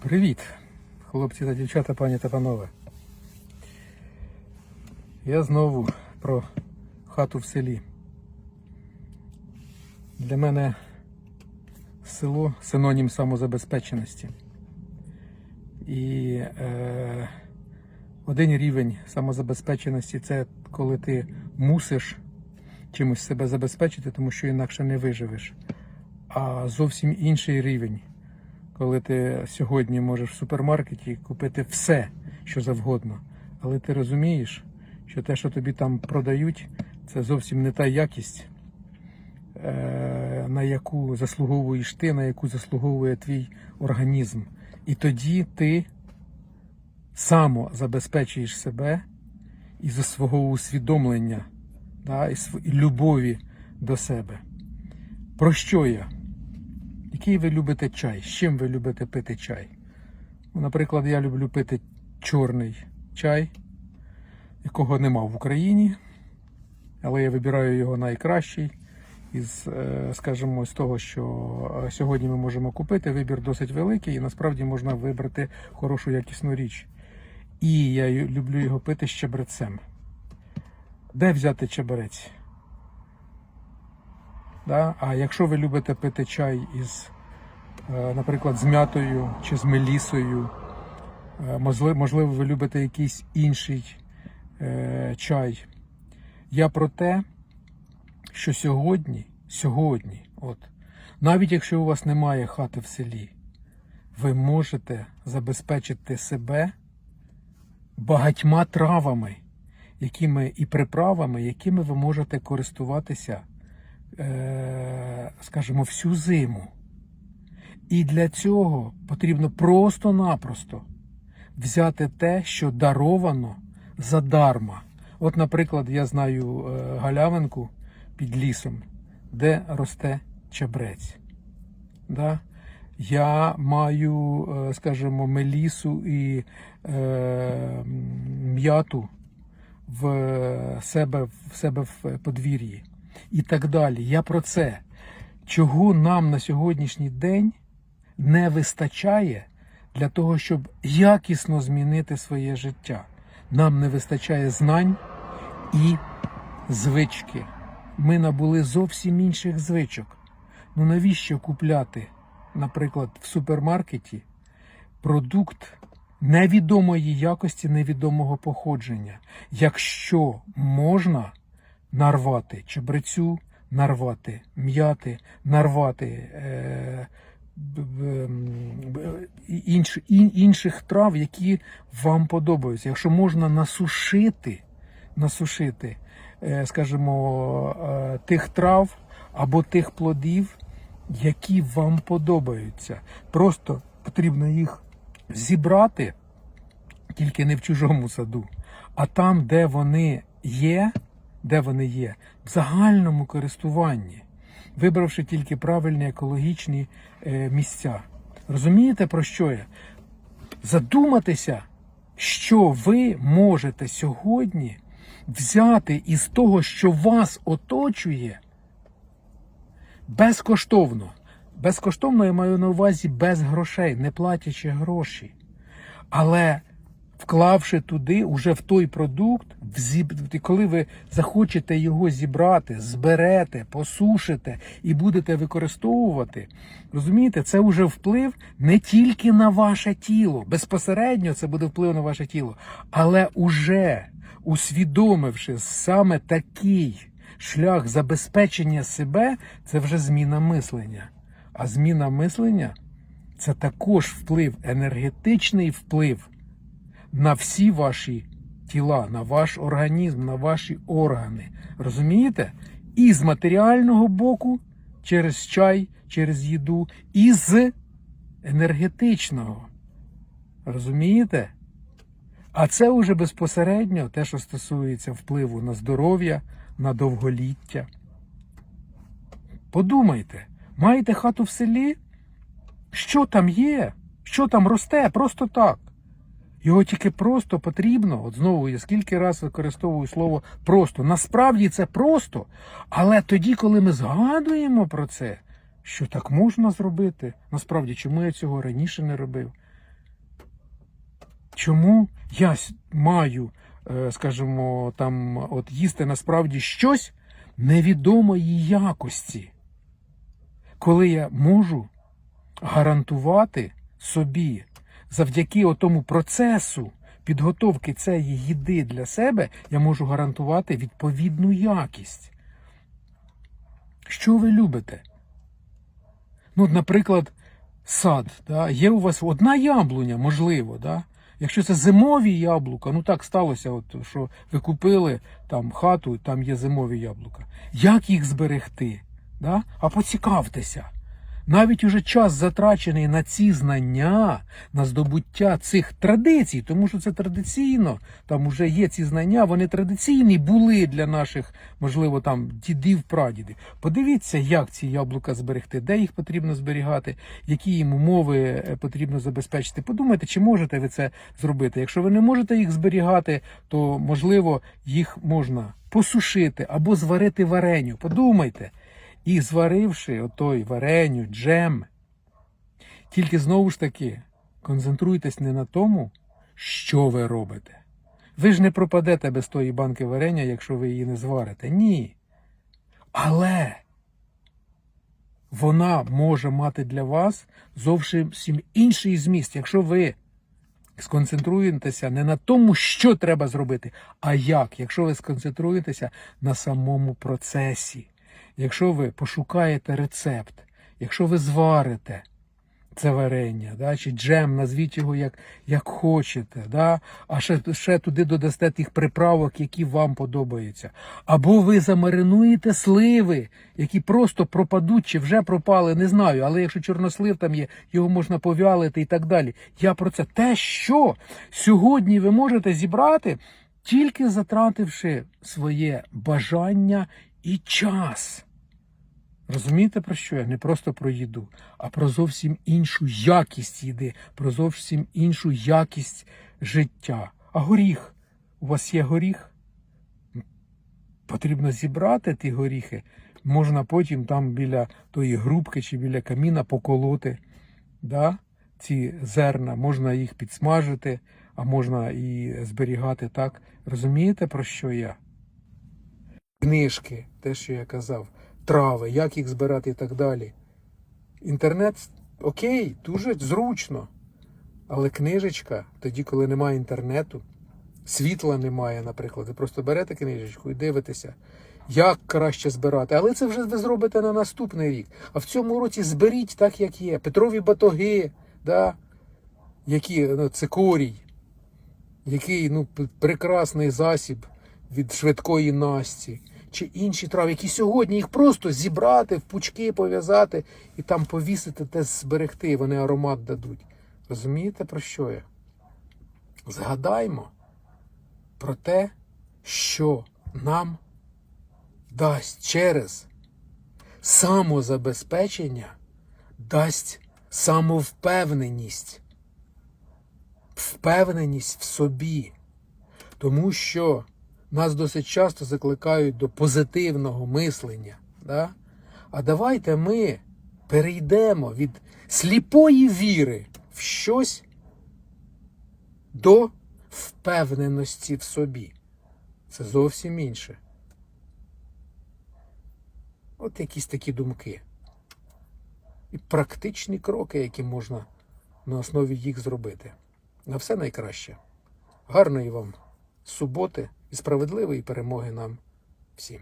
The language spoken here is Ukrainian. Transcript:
Привіт, хлопці та дівчата, пані та панове. Я знову про хату в селі. Для мене село синонім самозабезпеченості. І е, один рівень самозабезпеченості це коли ти мусиш чимось себе забезпечити, тому що інакше не виживеш. А зовсім інший рівень коли ти сьогодні можеш в супермаркеті купити все, що завгодно. Але ти розумієш, що те, що тобі там продають, це зовсім не та якість, е, на яку заслуговуєш ти, на яку заслуговує твій організм. І тоді ти само забезпечуєш себе із свого усвідомлення да, і любові до себе. Про що я? Який ви любите чай? З чим ви любите пити чай? Ну, Наприклад, я люблю пити чорний чай, якого нема в Україні, але я вибираю його найкращий. Із, е, скажімо, з того, що е, сьогодні ми можемо купити, вибір досить великий, і насправді можна вибрати хорошу якісну річ. І я люблю його пити з чебрецем. Де взяти чебрець? Да? А якщо ви любите пити чай із, е, наприклад, з м'ятою чи з мелісою, е, можливо, ви любите якийсь інший е, чай. Я про те, що сьогодні, сьогодні, от, навіть якщо у вас немає хати в селі, ви можете забезпечити себе багатьма травами, якими і приправами, якими ви можете користуватися скажімо, всю зиму. І для цього потрібно просто-напросто взяти те, що даровано задарма. От, наприклад, я знаю е, галявинку під лісом, де росте чебрець. Да? Я маю, е, скажімо, мелісу і е, м'яту в себе, в себе в подвір'ї і так далі. Я про це. Чого нам на сьогоднішній день не вистачає для того, щоб якісно змінити своє життя. Нам не вистачає знань і звички. Ми набули зовсім інших звичок. Ну навіщо купляти, наприклад, в супермаркеті продукт невідомої якості, невідомого походження, якщо можна нарвати чебрецю, нарвати м'яти, нарвати е, інш, ін- інших трав, які вам подобаються. Якщо можна насушити, насушити, е, скажімо, е, тих трав або тих плодів, які вам подобаються. Просто потрібно їх зібрати, тільки не в чужому саду, а там, де вони є, де вони є, в загальному користуванні, вибравши тільки правильні екологічні е, місця. Розумієте, про що я? Задуматися, що ви можете сьогодні взяти із того, що вас оточує, безкоштовно. Безкоштовно я маю на увазі без грошей, не платячи гроші. Але вклавши туди, уже в той продукт, коли ви захочете його зібрати, зберете, посушите і будете використовувати, розумієте, це вже вплив не тільки на ваше тіло, безпосередньо це буде вплив на ваше тіло, але уже усвідомивши саме такий шлях забезпечення себе, це вже зміна мислення. А зміна мислення це також вплив, енергетичний вплив на всі ваші тіла, на ваш організм, на ваші органи. Розумієте? І з матеріального боку, через чай, через їду, і з енергетичного. Розумієте? А це вже безпосередньо те, що стосується впливу на здоров'я, на довголіття. Подумайте, маєте хату в селі? Що там є? Що там росте? Просто так. Його тільки просто потрібно, от знову я скільки раз використовую слово просто. Насправді це просто. Але тоді, коли ми згадуємо про це, що так можна зробити, насправді, чому я цього раніше не робив? чому я маю, е, скажімо, там, от їсти насправді щось невідомої якості, коли я можу гарантувати собі завдяки отому процесу підготовки цієї їди для себе, я можу гарантувати відповідну якість. Що ви любите? Ну, наприклад, сад. Да? Є у вас одна яблуня, можливо, да? Якщо це зимові яблука, ну так сталося, от, що ви купили там хату, там є зимові яблука. Як їх зберегти? Да? А поцікавтеся. Навіть уже час затрачений на ці знання, на здобуття цих традицій, тому що це традиційно, там вже є ці знання, вони традиційні були для наших, можливо, там дідів, прадідів. Подивіться, як ці яблука зберегти, де їх потрібно зберігати, які їм умови е, потрібно забезпечити. Подумайте, чи можете ви це зробити. Якщо ви не можете їх зберігати, то можливо їх можна посушити або зварити вареню. Подумайте. І зваривши отой вареню, джем, тільки знову ж таки концентруйтесь не на тому, що ви робите. Ви ж не пропадете без тої банки варення, якщо ви її не зварите. Ні. Але вона може мати для вас зовсім інший зміст, якщо ви сконцентруєтеся не на тому, що треба зробити, а як, якщо ви сконцентруєтеся на самому процесі. Якщо ви пошукаєте рецепт, якщо ви зварите це варення, да, чи джем, назвіть його як, як хочете, да, а ще, ще туди додасте тих приправок, які вам подобаються. Або ви замаринуєте сливи, які просто пропадуть чи вже пропали, не знаю. Але якщо чорнослив там є, його можна повялити і так далі. Я про це те, що сьогодні ви можете зібрати, тільки затративши своє бажання і час. Розумієте про що я? Не просто про їду, а про зовсім іншу якість їди, про зовсім іншу якість життя. А горіх? У вас є горіх? Потрібно зібрати ті горіхи. Можна потім там біля тої грубки чи біля каміна поколоти. Да? Ці зерна, можна їх підсмажити, а можна і зберігати так. Розумієте, про що я? Книжки, те, що я казав, трави, як їх збирати і так далі. Інтернет окей, дуже зручно. Але книжечка, тоді, коли немає інтернету, світла немає, наприклад, ви просто берете книжечку і дивитеся, як краще збирати. Але це вже ви зробите на наступний рік. А в цьому році зберіть так, як є. Петрові батоги, да? які ну, цикорій, який ну, прекрасний засіб від швидкої насті. Чи інші трави, які сьогодні їх просто зібрати, в пучки пов'язати і там повісити, те зберегти, вони аромат дадуть. Розумієте, про що я? Згадаймо про те, що нам дасть через самозабезпечення, дасть самовпевненість, впевненість в собі. Тому що нас досить часто закликають до позитивного мислення. Да? А давайте ми перейдемо від сліпої віри в щось до впевненості в собі. Це зовсім інше. От якісь такі думки. І практичні кроки, які можна на основі їх зробити. На все найкраще. Гарної вам суботи і справедливої перемоги нам всім.